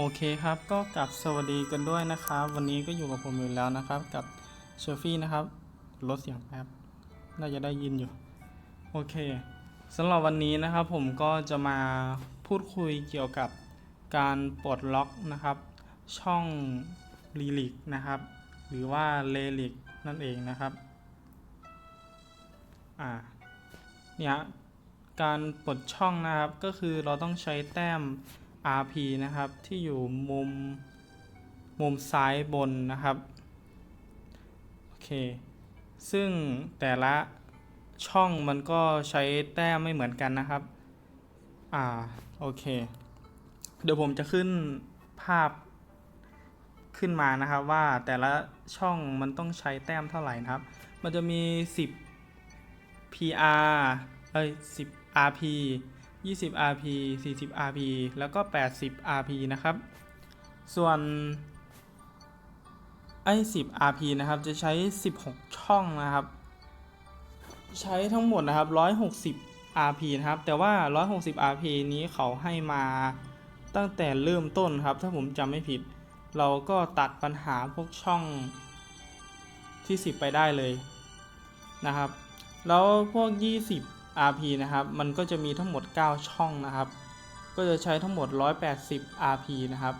โอเคครับก็กลับสวัสดีกันด้วยนะครับ วันนี้ก็อยู่กับผมอยู่แล้วนะครับ กับเชอร์ฟี่นะครับลดเสียงแป๊บน่าจะได้ยินอยู่ โอเคสำหรับวันนี้นะครับผมก็จะมาพูดคุยเกี่ยวกับการปลดล็อกนะครับ ช่องลีลิกนะครับ หรือว่าเลลิกนั่นเองนะครับอ่าเนี่ยการปลดช่องนะครับก็คือเราต้องใช้แต้ม RP นะครับ ที่อยู่มุมมุมซ้ายบนนะครับ โอเค ซึ่งแต่ละช่องมันก็ใช้แต้มไม่เหมือนกันนะครับ อ่า โอเค เดี๋ยวผมจะขึ้นภาพขึ้นมานะครับว่าแต่ละช่องมันต้องใช้แต้มเท่าไหร่นะครับ มันจะมี 10 PR เอ้ย10 RP 20 RP 40 RP แล้วก็ 80 RP นะครับ ส่วนไอ้10 RP นะครับจะใช้ 16 ช่องนะครับ ใช้ทั้งหมดนะครับ 160 RP นะครับ แต่ว่า 160 RP นี้เขาให้มาตั้งแต่เริ่มต้นครับ ถ้าผมจำไม่ผิด เราก็ตัดปัญหาพวกช่องที่ 10 ไปได้เลยนะครับ แล้วพวก 20 RP นะครับ มันก็จะมีทั้งหมด 9 ช่องนะครับ ก็จะใช้ทั้งหมด 180 RP นะครับ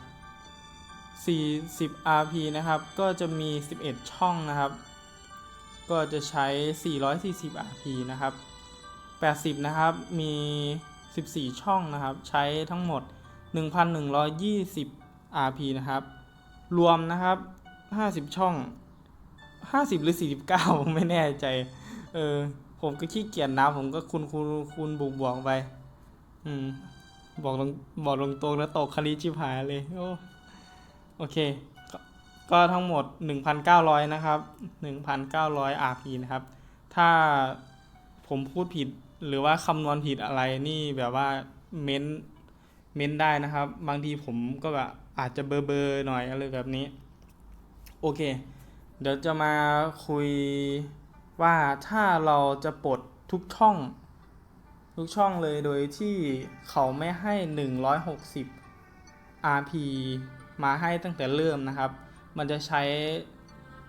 40 RP นะครับ ก็จะมี 11 ช่องนะครับ ก็จะใช้ 440 RP นะครับ 80 นะครับ มี 14 ช่องนะครับ ใช้ทั้งหมด 1,120 RP นะครับ รวมนะครับ 50 ช่อง 50 หรือ 49 ไม่แน่ใจ เออ ผมก็ขี้เกียจนะผมก็คูณคูณคูณบวกบวกไป อืม บอกตรงบอกตรงตรงแล้วตกคณิชิบหายเลยโอ้โอเคก็ก็ทั้งหมด 1,900 นะครับ 1,900 RP นะครับ ถ้าผมพูดผิดหรือว่าคำนวณผิดอะไรนี่แบบว่าเม้นเม้นได้นะครับ บางทีผมก็แบบอาจจะเบอร์เบอร์หน่อยอะไรแบบนี้ โอเค เดี๋ยวจะมาคุย ว่าถ้าเราจะปลดทุกช่อง ทุกช่องเลยโดยที่เขาไม่ให้ 160 RP มาให้ตั้งแต่เริ่มนะครับ มันจะใช้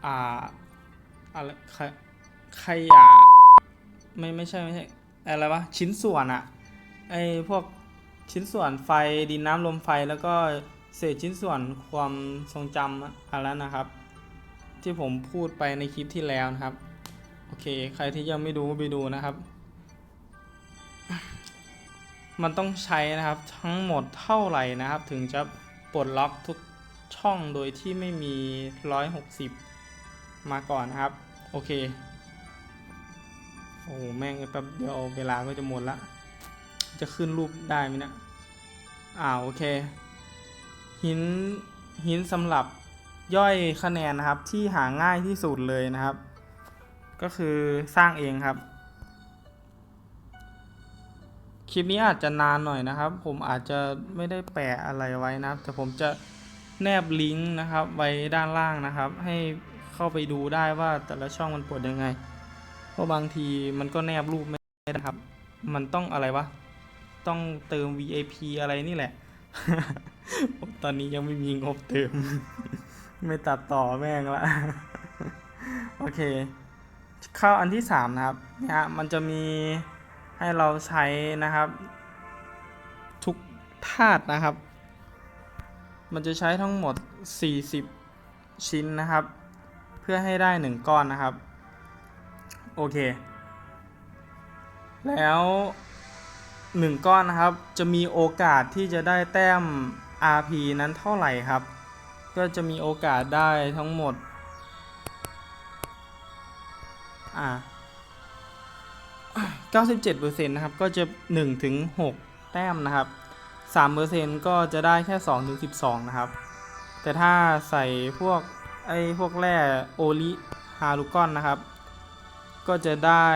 อ่า อะไรขยขยะไม่ไม่ใช่ไม่ใช่อะไรวะชิ้นส่วนอะไอพวกชิ้นส่วนไฟดินน้ำลมไฟแล้วก็เศษชิ้นส่วนความทรงจำอะไรนะครับ ที่ผมพูดไปในคลิปที่แล้วนะครับ โอเค ใครที่ยังไม่ดูก็ไปดูนะครับ มันต้องใช้นะครับทั้งหมดเท่าไหร่นะครับ ถึงจะปลดล็อกทุกช่องโดยที่ไม่มี 160 มาก่อนนะครับ โอเค โอ้แม่งแป๊บเดียวเวลาก็จะหมดละ จะขึ้นรูปได้ไหมเนะี่ยอ่าโอเค หินหินสำหรับย่อยคะแนนนะครับที่หาง่ายที่สุดเลยนะครับ ก็คือสร้างเองครับ คลิปนี้อาจจะนานหน่อยนะครับ ผมอาจจะไม่ได้แปะอะไรไว้นะแต่ผมจะแนบลิงก์นะครับ ไว้ด้านล่างนะครับ ให้เข้าไปดูได้ว่าแต่ละช่องมันปลดยังไง เพราะบางทีมันก็แนบรูปไม่ได้นะครับ มันต้องอะไรวะ ต้องเติม VIP อะไรนี่แหละ ตอนนี้ยังไม่มีงบเติม ไม่ตัดต่อแม่งละ โอเค เข้าอันที่สามนะครับเนี่ยฮะมันจะมีให้เราใช้นะครับ ทุกธาตุนะครับ มันจะใช้ทั้งหมด 40 ชิ้นนะครับ เพื่อให้ได้ 1 ก้อนนะครับ โอเค แล้ว 1 ก้อนนะครับ จะมีโอกาสที่จะได้แต้ม RP นั้นเท่าไหร่ครับ ก็จะมีโอกาสได้ทั้งหมด อ่า97%นะครับ ก็จะ 1 ถึง 6 แต้มนะครับ 3%ก็จะได้แค่ 2 ถึง 12 นะครับ แต่ถ้าใส่พวก ไอ้พวกแร่โอลิฮารุกอนนะครับ ก็จะได้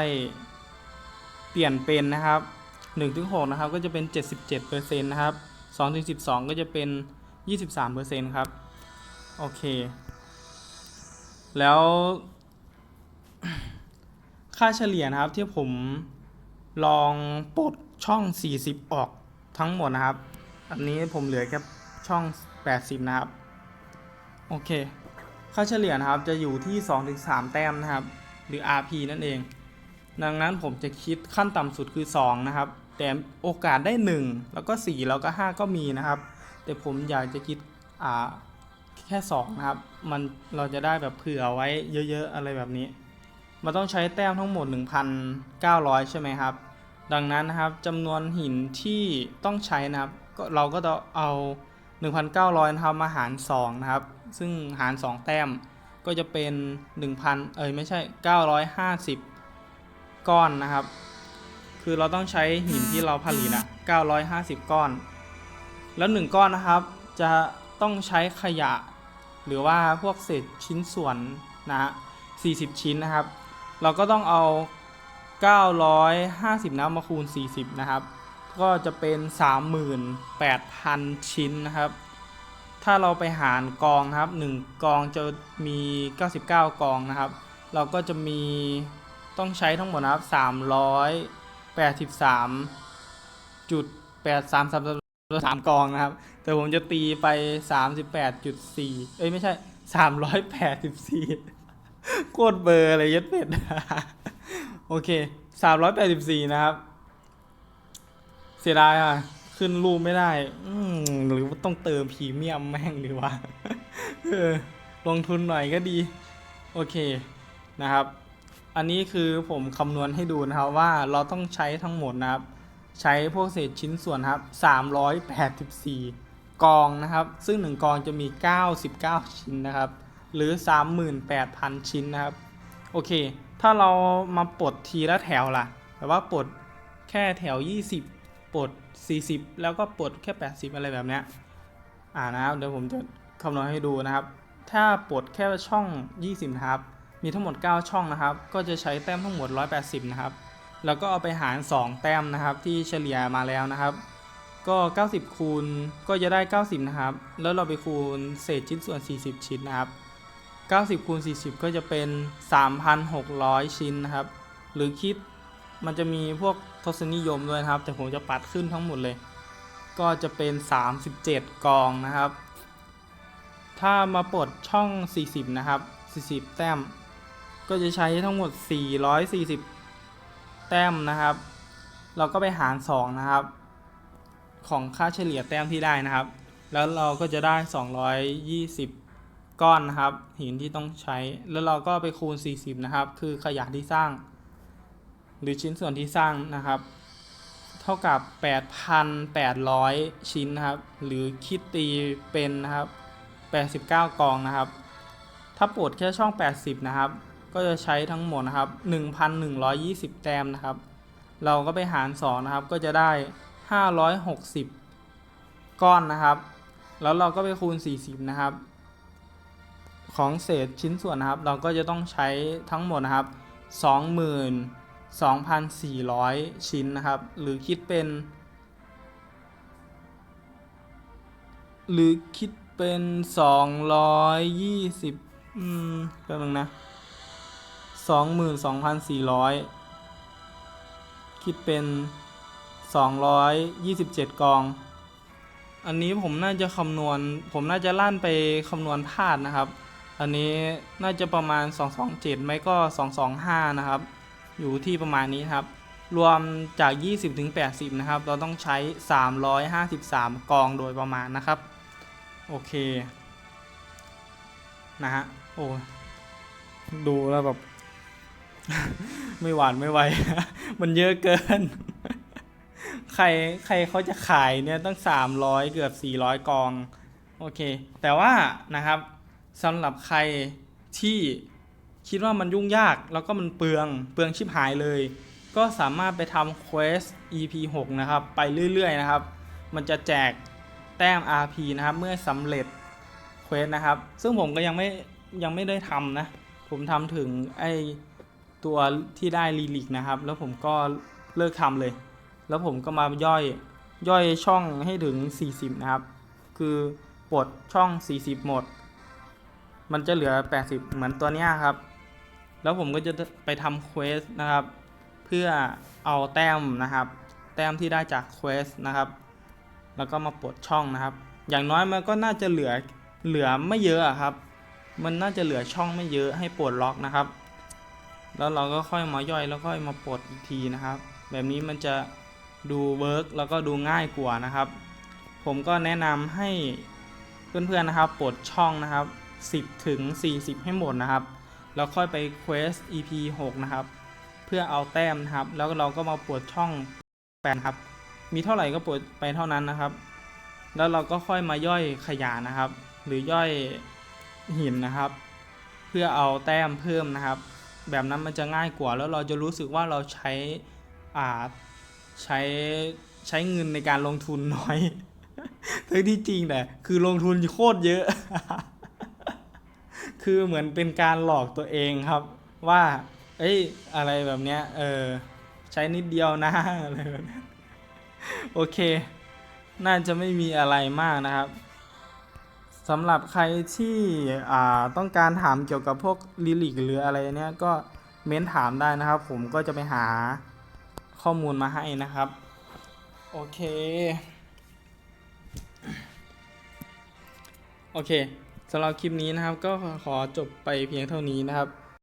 เปลี่ยนเป็นนะครับ 1 ถึง 6 นะครับ ก็จะเป็น 77%นะครับ 2 ถึง 12 ก็จะเป็น 23%ครับ โอเค แล้ว ค่าเฉลี่ยนะครับที่ผมลองปลดช่อง 40 ออกทั้งหมดนะครับ อันนี้ผมเหลือแค่ช่อง 80 นะครับ โอเค ค่าเฉลี่ยนะครับจะอยู่ที่ 2-3 แต้มนะครับ หรือ RP นั่นเอง ดังนั้นผมจะคิดขั้นต่ำสุดคือ 2 นะครับ แต่โอกาสได้ 1 แล้วก็ 4 แล้วก็ 5 ก็มีนะครับ แต่ผมอยากจะคิดอ่าแค่ 2 นะครับ มันเราจะได้แบบเผื่อไว้เยอะๆ อะไรแบบนี้ มันต้องใช้แต้มทั้งหมด 1,900 ใช่ไหมครับ ดังนั้นนะครับจำนวนหินที่ต้องใช้นะครับก็เราก็ต้องเอา 1,900นะครับมาหาร2นะครับ ซึ่งหาร 2 แต้มก็จะเป็น 1,000 เอ้ยไม่ใช่ 950 ก้อนนะครับ คือเราต้องใช้หินที่เราผลิตอะ950 ก้อน แล้ว 1 ก้อนนะครับ จะต้องใช้ขยะ หรือว่าพวกเศษชิ้นส่วนนะฮะ40 ชิ้นนะครับ เราก็ต้องเอา 950นะมาคูณ 40 นะครับ ก็จะเป็น 38,000 ชิ้นนะครับ ถ้าเราไปหารกองครับ 1 กองจะมี 99 กองนะครับ เราก็จะมีต้องใช้ทั้งหมดนะครับ 383จุด83 3กองนะครับ แต่ผมจะตีไป 38.4 เอ้ยไม่ใช่ 384 โคตรเบอร์อะไรยัดเป็ด โอเค384นะครับ เสียดายอะ ขึ้นรูปไม่ได้ อืหรือว่าต้องเติมพรีเมียมแม่งหรือว่าลงทุนหน่อยก็ดี โอเคนะครับ อันนี้คือผมคำนวณให้ดูนะครับว่าเราต้องใช้ทั้งหมดนะครับ ใช้พวกเศษชิ้นส่วนครับ384กองนะครับ ซึ่ง1กองจะมี99ชิ้นนะครับ หรือ 38,000 ชิ้นนะครับ โอเค ถ้าเรามาปลดทีละแถวล่ะแต่ว่าปลดแค่แถว 20ปลด40 แล้วก็ปลดแค่ 80 อะไรแบบเนี้ยอ่านะครับเดี๋ยวผมจะคำนวณให้ดูนะครับ ถ้าปลดแค่ช่อง 20นะครับ มีทั้งหมด 9 ช่องนะครับ ก็จะใช้แต้มทั้งหมด 180 นะครับ แล้วก็เอาไปหาร 2 แต้มนะครับ ที่เฉลี่ยมาแล้วนะครับ ก็ 90 คูณก็จะได้ 90 นะครับ แล้วเราไปคูณเศษชิ้นส่วน 40 ชิ้นนะครับ 90คูณ40 ก็จะเป็น 3,600 ชิ้นนะครับ หรือคิดมันจะมีพวกทศนิยมด้วยนะครับ แต่ผมจะปัดขึ้นทั้งหมดเลย ก็จะเป็น 37 กองนะครับ ถ้ามาปลดช่อง 40 นะครับ 40 แต้ม ก็จะใช้ทั้งหมด 440 แต้มนะครับ เราก็ไปหาร 2 นะครับ ของค่าเฉลี่ยแต้มที่ได้นะครับ แล้วเราก็จะได้ 220 ก้อนนะครับ หินที่ต้องใช้ แล้วเราก็ไปคูณ 40 นะครับ คือขยะที่สร้าง หรือชิ้นส่วนที่สร้างนะครับ เท่ากับ 8,800 ชิ้นนะครับ หรือคิดตีเป็นนะครับ 89 กองนะครับ ถ้าปลดแค่ช่อง 80 นะครับ ก็จะใช้ทั้งหมดนะครับ 1,120 แต้มนะครับ เราก็ไปหาร 2 นะครับ ก็จะได้ 560 ก้อนนะครับ แล้วเราก็ไปคูณ 40 นะครับ ของเศษชิ้นส่วนนะครับ เราก็จะต้องใช้ทั้งหมดนะครับ 22,400 ชิ้นนะครับ หรือคิดเป็น หรือคิดเป็น 220 อืมแป๊บนึงนะ 22,400 คิดเป็น 227 กอง อันนี้ผมน่าจะคำนวณ ผมน่าจะลั่นไปคำนวณพลาดนะครับ อันนี้น่าจะประมาณ 227 ไม่ก็ 225 นะครับ อยู่ที่ประมาณนี้ครับ รวมจาก 20 ถึง 80 นะครับ เราต้องใช้ 353 กองโดยประมาณนะครับ โอเค นะฮะ โอ้ดูแล้วแบบ ไม่หวานไม่ไหว มันเยอะเกิน ใครใครเขาจะขายเนี่ยตั้ง 300 เกือบ 400 กอง โอเค แต่ว่านะครับ สำหรับใครที่คิดว่ามันยุ่งยากแล้วก็มันเปลืองเปลืองชิบหายเลย ก็สามารถไปทำ Quest EP 6 นะครับ ไปเรื่อย ๆ นะครับ มันจะแจกแต้ม RP นะครับ เมื่อสำเร็จ Quest นะครับ ซึ่งผมก็ยังไม่ยังไม่ได้ทำนะ ผมทำถึงไอตัวที่ได้ลีลิกนะครับ แล้วผมก็เลิกทำเลย แล้วผมก็มาย่อยย่อยช่องให้ถึง 40 นะครับ คือปลดช่อง 40 หมด มันจะเหลือ 80 เหมือนตัวเนี้ยครับ แล้วผมก็จะไปทำเควสนะครับ เพื่อเอาแต้มนะครับ แต้มที่ได้จากเควสนะครับ แล้วก็มาปลดช่องนะครับ อย่างน้อยมันก็น่าจะเหลือเหลือไม่เยอะครับ มันน่าจะเหลือช่องไม่เยอะให้ปลดล็อกนะครับ แล้วเราก็ค่อยมาย่อยแล้วค่อยมาปลดอีกทีนะครับ แบบนี้มันจะดูเวิร์กแล้วก็ดูง่ายกว่านะครับ ผมก็แนะนำให้เพื่อนๆนะครับปลดช่องนะครับ 10 ถึง 40 ให้หมดนะครับ แล้วค่อยไป Quest EP 6 นะครับ เพื่อเอาแต้มนะครับ แล้วเราก็มาปลดช่องแปดครับ มีเท่าไหร่ก็ปลดไปเท่านั้นนะครับ แล้วเราก็ค่อยมาย่อยขยะนะครับ หรือย่อยหินนะครับ เพื่อเอาแต้มเพิ่มนะครับ แบบนั้นมันจะง่ายกว่า แล้วเราจะรู้สึกว่าเราใช้อ่าใช้ใช้เงินในการลงทุนน้อยทั้งที่จริงแต่คือลงทุนโคตรเยอะ คือเหมือนเป็นการหลอกตัวเองครับ ว่า เอ้ยอะไรแบบเนี้ยเออใช้นิดเดียวนะอะไรแบบเนี้ยโอเค น่าจะไม่มีอะไรมากนะครับสำหรับใครที่ต้องการถามเกี่ยวกับพวกลิลิกหรืออะไรเนี้ยก็เม้นถามได้นะครับ ผมก็จะไปหาข้อมูลมาให้นะครับ โอเค โอเค สำหรับคลิปนี้นะครับ ก็ขอจบไปเพียงเท่านี้นะครับ